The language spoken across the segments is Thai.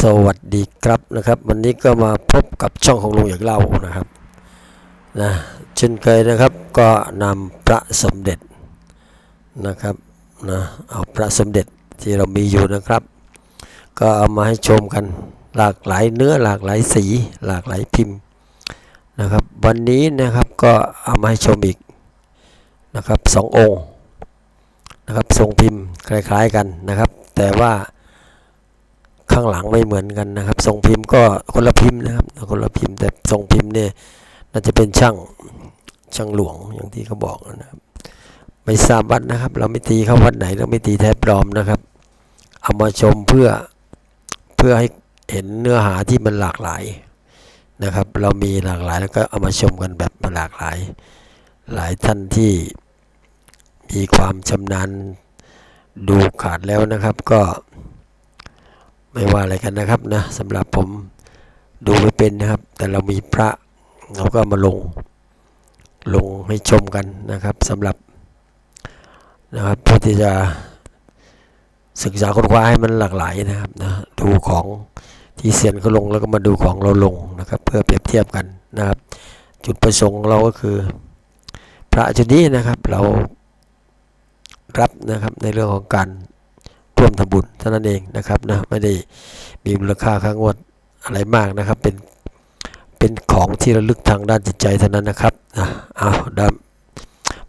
สวัสดีครับนะครับ วันนี้ก็มาพบกับช่องของลุงอยากเล่านะครับนะเช่นเคยนะครับก็นำพระสมเด็จนะครับนะเอาพระสมเด็จที่เรามีอยู่นะครับ ก็เอามาให้ชมกันหลากหลายเนื้อหลากหลายสี หลากหลายพิมพ์นะครับ วันนี้นะครับก็เอามาให้ชมอีกนะครับสององค์นะครับทรงพิมพ์คล้ายๆกันนะครับ แต่ว่า ข้างหลังไม่เหมือนกันนะครับทรงพิมพ์ก็คนละพิมพ์นะครับคนละพิมพ์แต่ทรงพิมพ์เนี่ยน่าจะเป็นช่างช่างหลวงอย่างที่เขาบอกนะครับไม่ทราบวัดนะครับ เราไม่ตีเข้าวัดไหนเราไม่ตีแท้ปลอมนะครับ เอามาชมเพื่อเพื่อให้เห็นเนื้อหาที่มันหลากหลายนะครับ เรามีหลากหลายแล้วก็เอามาชมกันแบบหลากหลาย หลายท่านที่มีความชำนาญดูขาดแล้วนะครับ ก็ ไม่ว่าอะไรกันนะครับนะสำหรับผมดูไม่เป็นนะครับ แต่เรามีพระเราก็มาลงลงให้ชมกันนะครับสำหรับนะครับเพื่อที่จะศึกษาค้นคว้าให้มันหลากหลายนะครับนะดูของที่เซียนเขาลงแล้วก็มาดูของเราลงนะครับ เพื่อเปรียบเทียบกันนะครับ จุดประสงค์เราก็คือ พระชุดนี้นะครับเรารับนะครับในเรื่องของการ ร่วมทำบุญเท่านั้นเองนะครับนะไม่ได้มีมูลค่าค่างวดอะไรมากนะครับ เป็นเป็นของที่ระลึกทางด้านจิตใจเท่านั้นนะครับนะเอาดา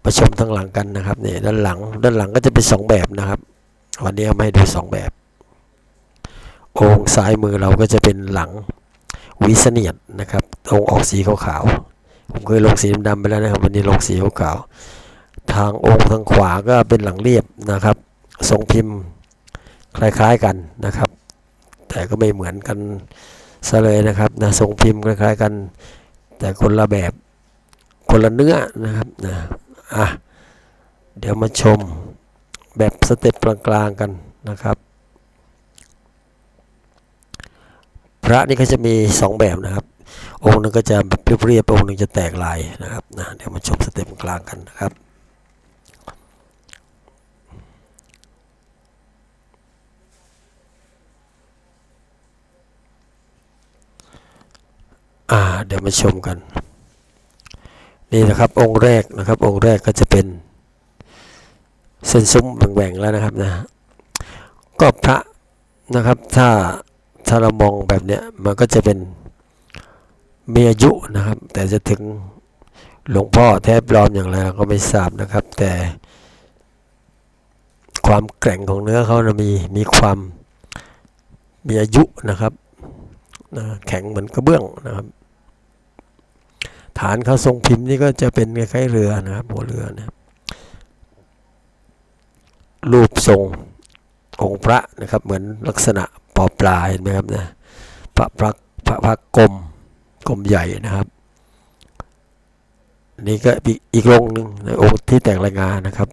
มาชมทั้งหลังกันนะครับเนี่ยด้านหลังด้านหลังก็จะเป็นสองแบบนะครับ วันนี้เอามาให้ดูสองแบบ องค์ซ้ายมือเราก็จะเป็นหลังวิเสเนียดนะครับองค์ออกสีขาวๆผมเคยลงสีดำไปแล้วนะครับ วันนี้ลงสีขาวๆทางองค์ทางขวาก็เป็นหลังเรียบนะครับ ทรงพิมพ์ คล้ายๆกันนะครับ แต่ก็ไม่เหมือนกันซะเลยนะครับนะทรงพิมพ์คล้ายๆกัน แต่คนละแบบคนละเนื้อนะครับนะอะเดี๋ยวมาชมแบบสเต็ปกลางๆกันนะครับ พระนี่ก็จะมีสองแบบนะครับ องค์หนึงก็จะแบบเรียบๆองค์หนึงจะแตกลายนะครับนะเดี๋ยวมาชมสเต็ปกลางกันนะครับ อ่าเดี๋ยวมาชมกัน นี่นะครับองค์แรกนะครับ องค์แรกก็จะเป็นเส้นซุ้มแหว่งๆแล้วนะครับนะ ก็พระนะครับถ้าถ้าเรามองแบบเนี้ยมันก็จะเป็นมีอายุนะครับ แต่จะถึงหลวงพ่อแทบปลอมอย่างไรเราก็ไม่ทราบนะครับ แต่ความแกร่งของเนื้อเขานะมีมีความมีอายุนะครับนะแข็งเหมือนกระเบื้องนะครับ ฐานเขาทรงพิมพ์นี่ก็จะเป็นคล้ายๆเรือนะครับหัวเรือนะรูปทรงองค์พระนะครับ เหมือนลักษณะปอปลาเห็นไหมครับนะพระพระพระพระกลมกลมใหญ่นะครับนี่ก็อีกองหนึ่งนองค์ที่แตกรายงานนะครับ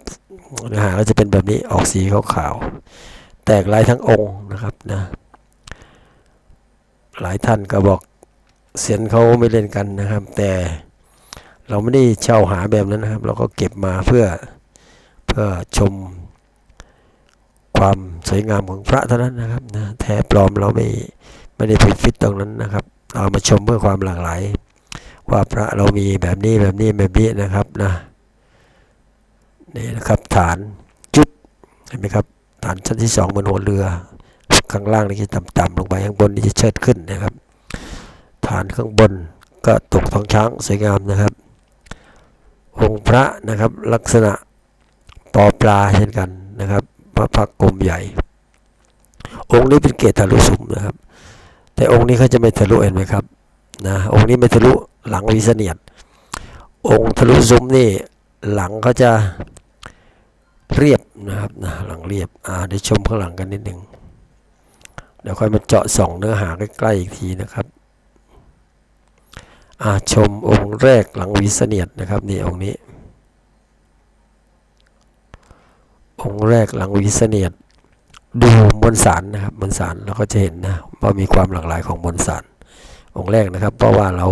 เนื้อหาก็จะเป็นแบบนี้ออกสีขาวๆแตกลายทั้งองค์นะครับนะหลายท่านก็บอก เสียนเขาไม่เล่นกันนะครับ แต่เราไม่ได้เช่าหาแบบนั้นนะครับ เราก็เก็บมาเพื่อเพื่อชมความสวยงามของพระเท่านั้นนะครับนะแท้ปลอมเราไม่ไม่ได้ไปฟิตตรงนั้นนะครับ เรามาชมเพื่อความหลากหลาย ว่าพระเรามีแบบนี้แบบนี้แบบนี้นะครับนะนี่นะครับฐานจุดเห็นไหมครับฐานชั้นที่สองบนหัวเรือข้างล่างนี่จะต่ำๆลงไปข้างบนนี่จะเชิดขึ้นนะครับานข้างบนก็ตกทองช้างสวยงามนะครับ องค์พระนะครับลักษณะปอปลาเช่นกันนะครับพระพักกลมใหญ่ องค์นี้เป็นเกศทะลุสุมนะครับ แต่องค์นี้เขาจะไม่ทะลุเห็นไหมครับนะองค์นี้ไม่ทะลุหลังวิเสนียดองค์ทะลุซุ้มนี่หลังเขาจะเรียบนะครับนะหลังเรียบอ่าเดี๋ยวชมข้างหลังกันนิดหนึ่งเดี๋ยวค่อยมาเจาะส่องเนื้อหาใกล้ๆอีกทีนะครับ อาชมองค์แรกหลังวิเนียดนะครับนี่องค์นี้ องค์แรกหลังวิเนียดดูมวลสารนะครับมวลสารเราก็จะเห็นนะว่ามีความหลากหลายของมวลสาร องค์แรกนะครับ เพราะว่าเรา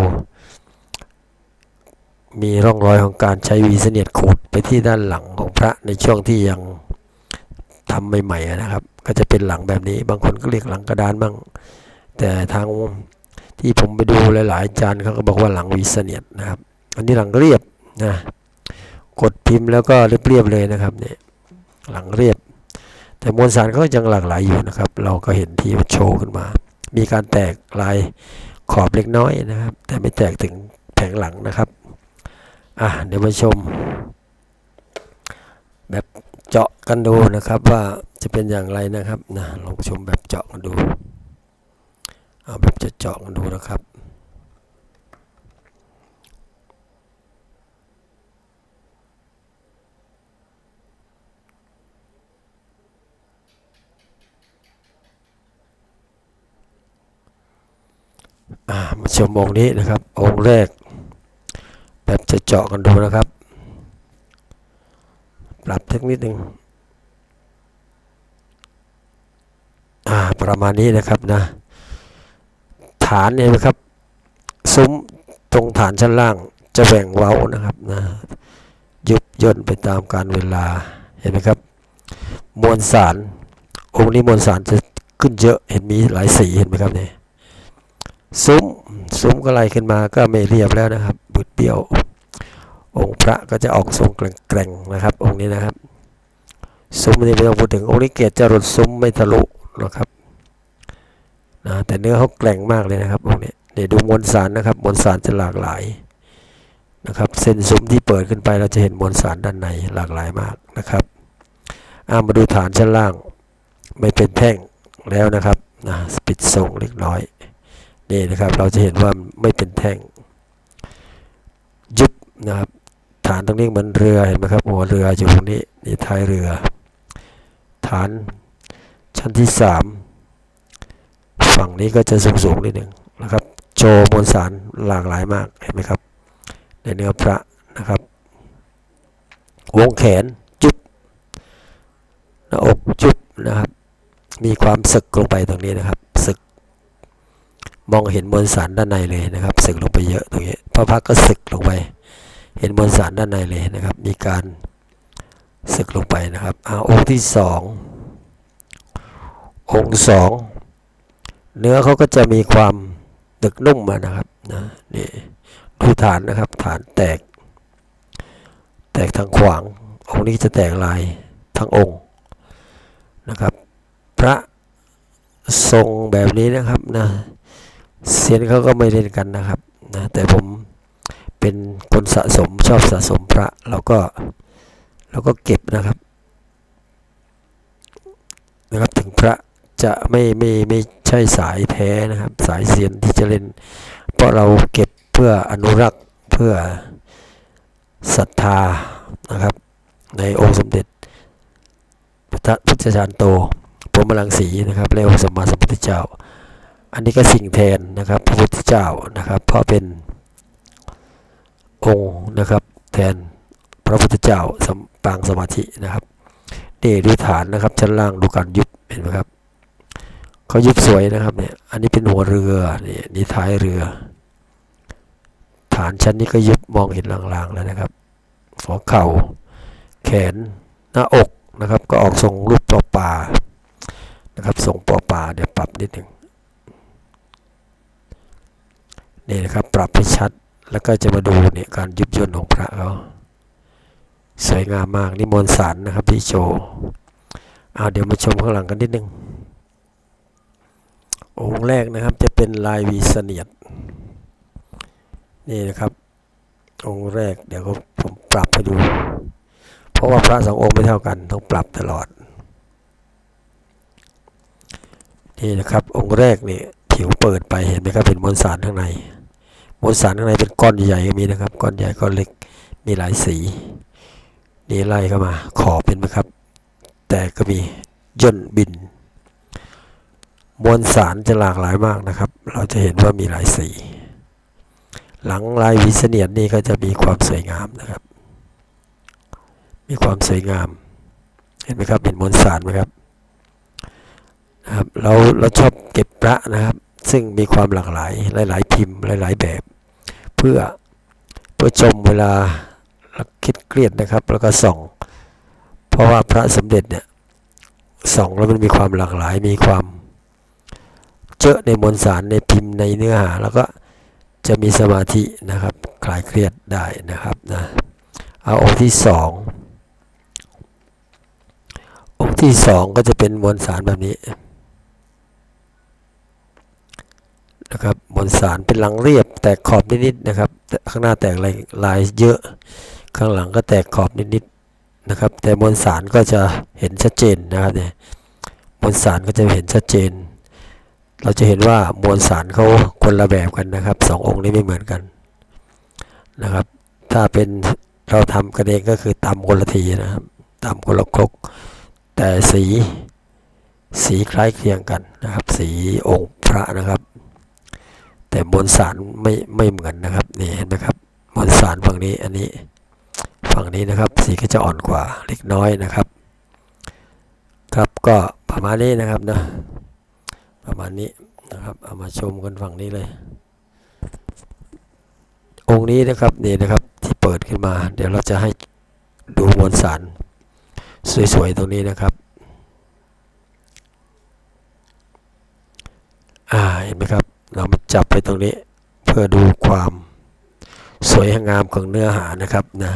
มีร่องรอยของการใช้วีเสนียดขูดไปที่ด้านหลังของพระในช่วงที่ยังทำใหม่ๆนะครับ ก็จะเป็นหลังแบบนี้ บางคนก็เรียกหลังกระดานบ้าง แต่ทาง ที่ผมไปดูหลายๆจารย์เขาก็บอกว่าหลังวีเสเนียดนะครับ อันนี้หลังเรียบนะกดพิมพ์แล้วก็เรียบๆเลยนะครับเนี่ยหลังเรียบ แต่มวลสารก็ยังหลากหลายอยู่นะครับ เราก็เห็นที่มันโชว์ขึ้นมา มีการแตกลายขอบเล็กน้อยนะครับ แต่ไม่แตกถึงแผงหลังนะครับอะเดี๋ยวมาชม แบบเจาะกันดูนะครับ ว่าจะเป็นอย่างไรนะครับนะลองชมแบบเจาะกันดู เอาแบบจะเจาะกันดูนะครับอ่ามาชมองค์นี้นะครับ องค์แรก แบบจะเจาะกันดูนะครับ ปรับเทคนิดหนึ่งอ่าประมาณนี้นะครับนะ ฐานเนี่ยนะครับ ซุ้มตรงฐานชั้นล่างจะแบ่งเว้านะครับนะยุบย่นไปตามการเวลาเห็นไหมครับ มวลสารองค์นี้มวลสารจะขึ้นเยอะเห็นมีหลายสีเห็นไหมครับเนี่ยซุ้มซุ้มก็ไล่ขึ้นมาก็ไม่เรียบแล้วนะครับบุดเบี้ยว องค์พระก็จะออกทรงแกร่งๆนะครับ องค์นี้นะครับ ซุ้มนี่ไม่ต้องพูดถึงองค์นี้เกศจรดซุ้มไม่ทะลุนะครับ นะแต่เนื้อเขาแกร่งมากเลยนะครับองค์นี้เดี๋ยวดูมวลสารนะครับมวลสารจะหลากหลายนะครับเส้นซุ้มที่เปิดขึ้นไปเราจะเห็นมวลสารด้านในหลากหลายมากนะครับอามาดูฐานชั้นล่างไม่เป็นแท่งแล้วนะครับนะปิดทรงเล็กน้อยนี่นะครับเราจะเห็นว่าไม่เป็นแท่งยุบนะครับฐานตรงนี้เหมือนเรือเห็นไหมครับหัวเรืออยู่ตรงนี้นี่ท้ายเรือ ฐานชั้นที่สาม ฝั่งนี้ก็จะสูงสูงนิดหนึ่งนะครับ โชว์มวลสารหลากหลายมากเห็นไหมครับในเนื้อพระนะครับ วงแขนจุบหน้าอกจุบนะครับ มีความสึกลงไปตรงนี้นะครับสึก มองเห็นมวลสารด้านในเลยนะครับสึกลงไปเยอะตรงนี้พระพักก็สึกลงไป เห็นมวลสารด้านในเลยนะครับ มีการสึกลงไปนะครับอาองค์ที่สององค์สอง เนื้อเขาก็จะมีความดึกนุ่มมานะครับนะนี่ดูฐานนะครับ ฐานแตก แตกทางขวาง องค์นี้จะแตกลายทั้งองค์นะครับ พระทรงแบบนี้นะครับนะเซียนเขาก็ไม่เล่นกันนะครับนะแต่ผมเป็นคนสะสมชอบสะสมพระเราก็เราก็เก็บนะครับนะครับถึงพระจะไม่ไม่ไม่ ใช่สายแท้นะครับ สายเซียนที่จะเล่น เพราะเราเก็บเพื่ออนุรักษ์เพื่อศรัทธานะครับ ในองค์สมเด็จพระพุทธจารย์โตพรหมลังสีนะครับและองค์สมมาสัมพุทธเจ้า อันนี้ก็สิ่งแทนนะครับพระพุทธเจ้านะครับ เพราะเป็นองค์นะครับแทนพระพุทธเจ้าสมปางสมาธินะครับนี่ดูฐานนะครับชั้นล่างดูการยุบเห็นไหมครับ เขายุบสวยนะครับเนี่ย อันนี้เป็นหัวเรือนี่นี่ท้ายเรือ ฐานชั้นนี้ก็ยุบมองเห็นลางๆแล้วนะครับหัวเข่า แขน หน้าอกนะครับ ก็ออกทรงรูปปลาปลานะครับทรงปลาปลาเดี๋ยวปรับนิดหนึ่งนี่นะครับปรับให้ชัดแล้วก็จะมาดูเนี่ยการยุบย่นของพระเขาสวยงามมากนี่มวลสารนะครับที่โชว์เอาเดี๋ยวมาชมข้างหลังกันนิดนึง องค์แรกนะครับจะเป็นลายวีเสนียดนี่นะครับ องค์แรกเดี๋ยวผมปรับให้ดู เพราะว่าพระสององค์ไม่เท่ากันต้องปรับตลอดนี่นะครับองค์แรกนี่ผิวเปิดไปเห็นไหมครับเป็นมวลสารข้างในมวลสารข้างในเป็นก้อนใหญ่ก็มีนะครับก้อนใหญ่ก้อนเล็กมีหลายสีนี่ไล่เข้ามาขอบเป็นไหมครับ แต่ก็มีย่นบิน มวลสารจะหลากหลายมากนะครับ เราจะเห็นว่ามีหลายสี หลังลายวิเสเนียดนี่ก็จะมีความสวยงามนะครับ มีความสวยงาม เห็นไหมครับเห็นมวลสารไหมครับนะครับเราเราชอบเก็บพระนะครับ ซึ่งมีความหลากหลายหลาย ๆ พิมพ์หลาย ๆ แบบ เพื่อเพื่อชมเวลาคิดเครียดนะครับ แล้วก็ส่อง เพราะว่าพระสมเด็จเนี่ยส่องแล้วมันมีความหลากหลายมีความ เจอะในมวลสารในพิมพ์ในเนื้อหา แล้วก็จะมีสมาธินะครับ คลายเครียดได้นะครับนะเอาองค์ที่สององค์ที่สองก็จะเป็นมวลสารแบบนี้นะครับมวลสารเป็นหลังเรียบแตกขอบนิดๆนะครับ ข้างหน้าแตกลายลายเยอะ ข้างหลังก็แตกขอบนิดๆนะครับ แต่มวลสารก็จะเห็นชัดเจนนะครับเนี่ยมวลสารก็จะเห็นชัดเจน เราจะเห็นว่ามวลสารเขาคนละแบบกันนะครับสององค์นี้ไม่เหมือนกันนะครับ ถ้าเป็นเราทำกันเองก็คือตำคนละทีนะครับตำคนละครกแต่สีสีคล้ายเคียงกันนะครับ สีองค์พระนะครับ แต่มวลสารไม่ไม่เหมือนนะครับนี่เห็นไหมครับมวลสารฝั่งนี้อันนี้ฝั่งนี้นะครับสีก็จะอ่อนกว่าเล็กน้อยนะครับ ครับก็ประมาณนี้นะครับนะ ประมาณนี้นะครับ เอามาชมกันฝั่งนี้เลย องค์นี้นะครับนี่นะครับที่เปิดขึ้นมา เดี๋ยวเราจะให้ดูมวลสารสวยๆตรงนี้นะครับอ่าเห็นไหมครับ เรามาจับไปตรงนี้เพื่อดูความสวยงามของเนื้อหานะครับนะ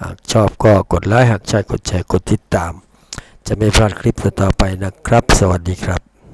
หากชอบก็กดไลค์หากใช่กดแชร์กดติดตาม จะไม่พลาดคลิปต่อๆไปนะครับ สวัสดีครับ